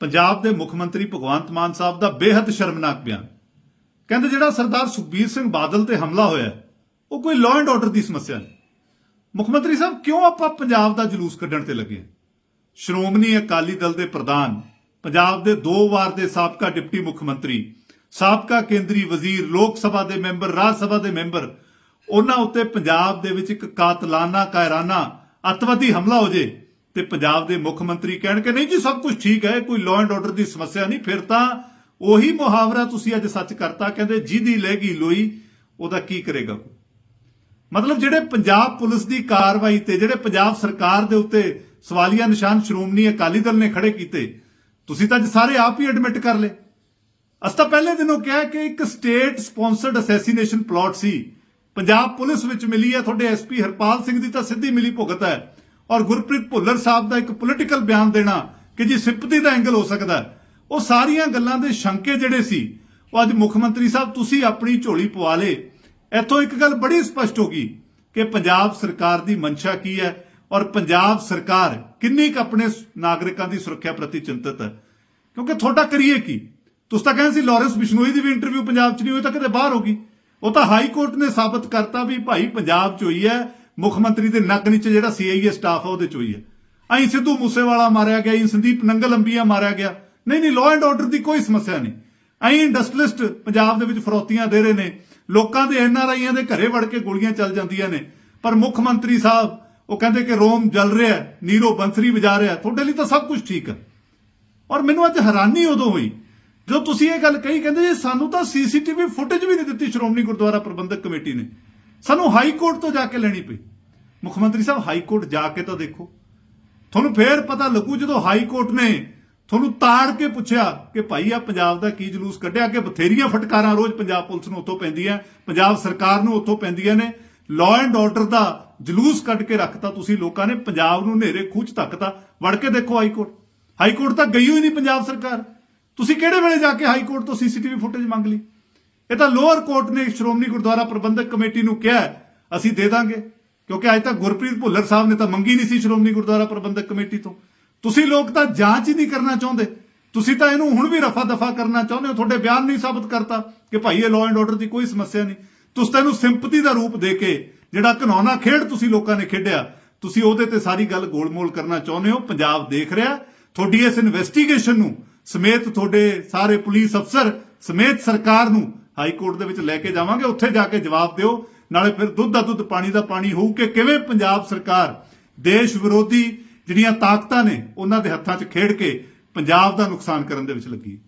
ਪੰਜਾਬ ਦੇ ਮੁੱਖ ਮੰਤਰੀ ਭਗਵੰਤ ਮਾਨ ਸਾਹਿਬ ਦਾ ਬੇहद ਸ਼ਰਮਨਾਕ ਬਿਆਨ ਕਹਿੰਦੇ ਜਿਹੜਾ ਸਰਦਾਰ ਸੁਖਬੀਰ ਸਿੰਘ ਬਾਦਲ ਤੇ ਹਮਲਾ ਹੋਇਆ ਉਹ ਕੋਈ ਲਾਅ ਐਂਡ ਆਰਡਰ ਦੀ ਸਮੱਸਿਆ ਨਹੀਂ ਮੁੱਖ ਮੰਤਰੀ ਸਾਹਿਬ, ਕਿਉਂ ਆਪਾਂ ਪੰਜਾਬ ਦਾ ਜਲੂਸ ਕੱਢਣ ਤੇ ਲੱਗੇ ਹਾਂ? ਸ਼੍ਰੋਮਣੀ ਅਕਾਲੀ ਦਲ ਦੇ ਪ੍ਰਧਾਨ, ਪੰਜਾਬ ਦੇ ਦੋ ਵਾਰ ਦੇ ਸਾਬਕਾ ਡਿਪਟੀ ਮੁੱਖ ਮੰਤਰੀ, ਸਾਬਕਾ ਕੇਂਦਰੀ ਵਜ਼ੀਰ, ਲੋਕ ਸਭਾ ਦੇ ਮੈਂਬਰ, ਰਾਜ ਸਭਾ ਦੇ ਮੈਂਬਰ, ਉਹਨਾਂ ਉੱਤੇ ਪੰਜਾਬ ਦੇ ਵਿੱਚ ਇੱਕ ਕਾਤਲਾਨਾ ਕਾਇਰਾਨਾ ਅੱਤਵਾਦੀ ਹਮਲਾ ਹੋ ਜੇ ਤੇ ਪੰਜਾਬ ਦੇ ਮੁੱਖ ਮੰਤਰੀ ਕਹਿਣ ਕਿ ਨਹੀਂ ਜੀ, ਸਭ ਕੁਝ ਠੀਕ ਹੈ, ਕੋਈ ਲਾਅ ਐਂਡ ਆਰਡਰ ਦੀ ਸਮੱਸਿਆ ਨਹੀਂ, ਫਿਰ ਤਾਂ ਉਹੀ ਮੁਹਾਵਰਾ ਤੁਸੀਂ ਅੱਜ ਸੱਚ ਕਰਤਾ, ਕਹਿੰਦੇ ਜਿਹਦੀ ਲਹਿਗੀ ਲੋਈ, ਉਹਦਾ ਕੀ ਕਰੇਗਾ ਮਤਲਬ ਜਿਹੜੇ ਪੰਜਾਬ ਪੁਲਿਸ ਦੀ ਕਾਰਵਾਈ ਤੇ, ਜਿਹੜੇ ਪੰਜਾਬ ਸਰਕਾਰ ਦੇ ਉੱਤੇ ਸਵਾਲੀਆ ਨਿਸ਼ਾਨ ਸ਼੍ਰੋਮਣੀ ਅਕਾਲੀ ਦਲ ਨੇ ਖੜੇ ਕੀਤੇ, ਤੁਸੀਂ ਤਾਂ ਅੱਜ ਸਾਰੇ ਆਪ ਹੀ ਐਡਮਿਟ ਕਰ ਲਏ। ਅਸੀਂ ਤਾਂ ਪਹਿਲੇ ਦਿਨੋਂ ਕਿਹਾ ਕਿ ਇੱਕ ਸਟੇਟ ਸਪਾਂਸਰਡ ਅਸੈਸੀਨੇਸ਼ਨ ਪਲਾਟ ਸੀ। ਪੰਜਾਬ ਪੁਲਿਸ ਵਿੱਚ ਮਿਲੀ ਹੈ, ਤੁਹਾਡੇ ਐਸਪੀ ਹਰਪਾਲ ਸਿੰਘ ਦੀ ਤਾਂ ਸਿੱਧੀ ਮਿਲੀ ਭੁਗਤ ਹੈ। ਔਰ ਗੁਰਪ੍ਰੀਤ ਭੁੱਲਰ ਸਾਹਿਬ ਦਾ ਇੱਕ ਪੋਲੀਟੀਕਲ ਬਿਆਨ ਦੇਣਾ ਕਿ ਜੀ ਸਿੰਪਥੀ ਦਾ ਐਂਗਲ ਹੋ ਸਕਦਾ ਉਹ ਸਾਰੀਆਂ ਗੱਲਾਂ ਦੇ ਸ਼ੰਕੇ ਜਿਹੜੇ ਸੀ, ਉਹ ਅੱਜ ਮੁੱਖ ਮੰਤਰੀ ਸਾਹਿਬ ਤੁਸੀਂ ਆਪਣੀ ਝੋਲੀ ਪਵਾ ਲੇ ਇੱਥੋਂ ਇੱਕ ਗੱਲ ਬੜੀ ਸਪਸ਼ਟ ਹੋ ਗਈ ਕਿ ਪੰਜਾਬ ਸਰਕਾਰ ਦੀ ਮਨਸ਼ਾ ਕੀ ਹੈ ਔਰ ਪੰਜਾਬ ਸਰਕਾਰ ਕਿੰਨੀ ਕੁ ਆਪਣੇ ਨਾਗਰਿਕਾਂ ਦੀ ਸੁਰੱਖਿਆ ਪ੍ਰਤੀ ਚਿੰਤਤ ਹੈ। ਕਿਉਂਕਿ ਤੁਹਾਡਾ ਕਰੀਏ ਕੀ? ਤੁਸੀਂ ਤਾਂ ਕਹਿੰਦੇ ਸੀ ਲਾਰੈਂਸ ਬਿਸ਼ਨੋਈ ਦੀ ਵੀ ਇੰਟਰਵਿਊ ਪੰਜਾਬ 'ਚ ਨਹੀਂ ਹੋਈ ਤਾਂ ਕਿਤੇ ਬਾਹਰ ਹੋ ਗਈ। ਉਹ ਤਾਂ ਹਾਈ ਕੋਰਟ ਨੇ ਸਾਬਤ ਕਰਤਾ ਵੀ ਭਾਈ ਪੰਜਾਬ 'ਚ ਹੋਈ ਹੈ ਮੁੱਖ ਮੰਤਰੀ ਦੇ ਨੱਕ ਨੀਚੇ ਜਿਹੜਾ ਸੀਆਈਏ ਸਟਾਫ ਹੈ ਉਹਦੇ 'ਚ ਹੋਈ ਹੈ ਅਹੀਂ ਸਿੱਧੂ ਮੂਸੇਵਾਲਾ ਮਾਰਿਆ ਗਿਆ, ਅਹੀਂ ਸੰਦੀਪ ਨੰਗਲ ਅੰਬੀਆ ਮਾਰਿਆ ਗਿਆ। ਨਹੀਂ ਨਹੀਂ ਲਾਅ ਐਂਡ ਆਰਡਰ ਦੀ ਕੋਈ ਸਮੱਸਿਆ ਨਹੀਂ। ਅਹੀਂ ਇੰਡਸਟਰੀਲਿਸਟ ਪੰਜਾਬ ਦੇ ਵਿੱਚ ਫਰੋਤੀਆਂ ਦੇ ਰਹੇ ਨੇ। ਲੋਕਾਂ ਦੇ ਐਨਆਰਆਈਆਂ ਦੇ ਘਰੇ ਵੜ ਕੇ ਗੋਲੀਆਂ ਚੱਲ ਜਾਂਦੀਆਂ ਨੇ। ਪਰ ਮੁੱਖ ਮੰਤਰੀ ਸਾਹਿਬ, ਉਹ ਕਹਿੰਦੇ ਕਿ ਰੋਮ ਜਲ ਰਿਹਾ ਨੀਰੋ ਬੰਸਰੀ ਵਜਾ ਰਿਹਾ ਤੁਹਾਡੇ ਲਈ ਤਾਂ ਸਭ ਕੁਝ ਠੀਕ ਹੈ। ਔਰ ਮੈਨੂੰ ਅੱਜ ਹੈਰਾਨੀ ਉਦੋਂ ਹੋਈ, ਜਦੋਂ ਤੁਸੀਂ ਇਹ ਗੱਲ ਕਹੀ, ਕਹਿੰਦੇ ਜੀ ਸਾਨੂੰ ਤਾਂ ਸੀਸੀਟੀਵੀ ਫੁਟੇਜ ਵੀ ਨਹੀਂ ਦਿੱਤੀ, ਸ਼੍ਰੋਮਣੀ ਗੁਰਦੁਆਰਾ ਪ੍ਰਬੰਧਕ ਕਮੇਟੀ ਨੇ। ਸਾਨੂੰ ਹਾਈ ਕੋਰਟ ਤੋਂ ਜਾ ਕੇ ਲੈਣੀ ਪਈ। ਮੁੱਖ ਮੰਤਰੀ ਸਾਹਿਬ, ਹਾਈ ਕੋਰਟ ਜਾ ਕੇ ਤਾਂ ਦੇਖੋ। ਤੁਹਾਨੂੰ ਫੇਰ ਪਤਾ ਲੱਗੂ ਜਦੋਂ ਹਾਈ ਕੋਰਟ ਨੇ ਤੁਹਾਨੂੰ ਤਾੜ ਕੇ ਪੁੱਛਿਆ ਕਿ ਭਾਈ ਆ ਪੰਜਾਬ ਦਾ ਕੀ ਜਲੂਸ ਕੱਢਿਆ ਕਿ ਬਥੇਰੀਆਂ ਫਟਕਾਰਾਂ ਰੋਜ਼ ਪੰਜਾਬ ਪੁਲਿਸ ਨੂੰ ਉੱਥੋਂ ਪੈਂਦੀਆਂ, ਪੰਜਾਬ ਸਰਕਾਰ ਨੂੰ ਉੱਥੋਂ ਪੈਂਦੀਆਂ ਨੇ। ਲਾਅ ਐਂਡ ਆਰਡਰ ਦਾ ਜਲੂਸ ਕੱਢ ਕੇ ਰੱਖਤਾ ਤੁਸੀਂ ਲੋਕਾਂ ਨੇ, ਪੰਜਾਬ ਨੂੰ ਨੇਰੇ ਖੂਚ ਧੱਕਤਾ। ਵੜ ਕੇ ਦੇਖੋ ਹਾਈ ਕੋਰਟ। ਹਾਈ ਕੋਰਟ ਤਾਂ ਗਈ ਹੋਈ ਨਹੀਂ ਪੰਜਾਬ ਸਰਕਾਰ। ਤੁਸੀਂ ਕਿਹੜੇ ਵੇਲੇ ਜਾ ਕੇ ਹਾਈ ਕੋਰਟ ਤੋਂ ਸੀਸੀਟੀਵੀ ਫੁਟੇਜ ਮੰਗ ਲਈ? ਇਹ ਤਾਂ ਲੋਅਰ ਕੋਰਟ ਨੇ ਸ਼੍ਰੋਮਣੀ ਗੁਰਦੁਆਰਾ ਪ੍ਰਬੰਧਕ ਕਮੇਟੀ ਨੂੰ ਕਿਹਾ ਅਸੀਂ ਦੇ ਦਾਂਗੇ। ਕਿਉਂਕਿ ਅੱਜ ਤੱਕ ਗੁਰਪ੍ਰੀਤ ਭੁੱਲਰ ਸਾਹਿਬ ਨੇ ਤਾਂ ਮੰਗੀ ਨਹੀਂ ਸੀ ਸ਼੍ਰੋਮਣੀ ਗੁਰਦੁਆਰਾ ਪ੍ਰਬੰਧਕ ਕਮੇਟੀ ਤੋਂ। ਤੁਸੀਂ ਲੋਕ ਤਾਂ ਜਾਂਚ ਹੀ ਨਹੀਂ ਕਰਨਾ ਚਾਹੁੰਦੇ। ਤੁਸੀਂ ਤਾਂ ਇਹਨੂੰ ਹੁਣ ਵੀ ਰਫਾ ਦਫਾ ਕਰਨਾ ਚਾਹੁੰਦੇ ਹੋ। ਤੁਹਾਡੇ ਬਿਆਨ ਨਹੀਂ ਸਾਬਤ ਕਰਤਾ ਕਿ ਭਾਈ ਇਹ ਲਾਅ ਐਂਡ ਆਰਡਰ ਦੀ ਕੋਈ ਸਮੱਸਿਆ ਨਹੀਂ। ਤੁਸੀਂ ਤਾਂ ਇਹਨੂੰ ਸਿੰਪਥੀ ਦਾ ਰੂਪ ਦੇ ਕੇ ਜਿਹੜਾ ਘਨੌਣਾ ਖੇਡ ਤੁਸੀਂ ਲੋਕਾਂ ਨੇ ਖੇਡਿਆ, ਤੁਸੀਂ ਉਹਦੇ ਤੇ ਸਾਰੀ ਗੱਲ ਗੋਲਮੋਲ ਕਰਨਾ ਚਾਹੁੰਦੇ ਹੋ। ਪੰਜਾਬ ਦੇਖ ਰਿਹਾ, ਤੁਹਾਡੀ ਇਸ ਇਨਵੈਸਟੀਗੇਸ਼ਨ ਨੂੰ ਸਮੇਤ ਤੁਹਾਡੇ ਸਾਰੇ ਪੁਲਿਸ ਅਫਸਰ ਸਮੇਤ ਸਰਕਾਰ ਨੂੰ ਹਾਈ ਕੋਰਟ ਦੇ ਵਿੱਚ ਲੈ ਕੇ ਜਾਵਾਂਗੇ। ਉੱਥੇ ਜਾ ਕੇ ਜਵਾਬ ਦਿਓ। ਨਾਲੇ ਫਿਰ ਦੁੱਧ ਦਾ ਦੁੱਧ, ਪਾਣੀ ਦਾ ਪਾਣੀ ਹੋਊ ਕਿ ਕਿਵੇਂ ਪੰਜਾਬ ਸਰਕਾਰ ਦੇਸ਼ ਵਿਰੋਧੀ ਜਿਹੜੀਆਂ ਤਾਕਤਾਂ ਨੇ, ਉਹਨਾਂ ਦੇ ਹੱਥਾਂ 'ਚ ਖੇਡ ਕੇ ਪੰਜਾਬ ਦਾ ਨੁਕਸਾਨ ਕਰਨ ਦੇ ਵਿੱਚ ਲੱਗੀ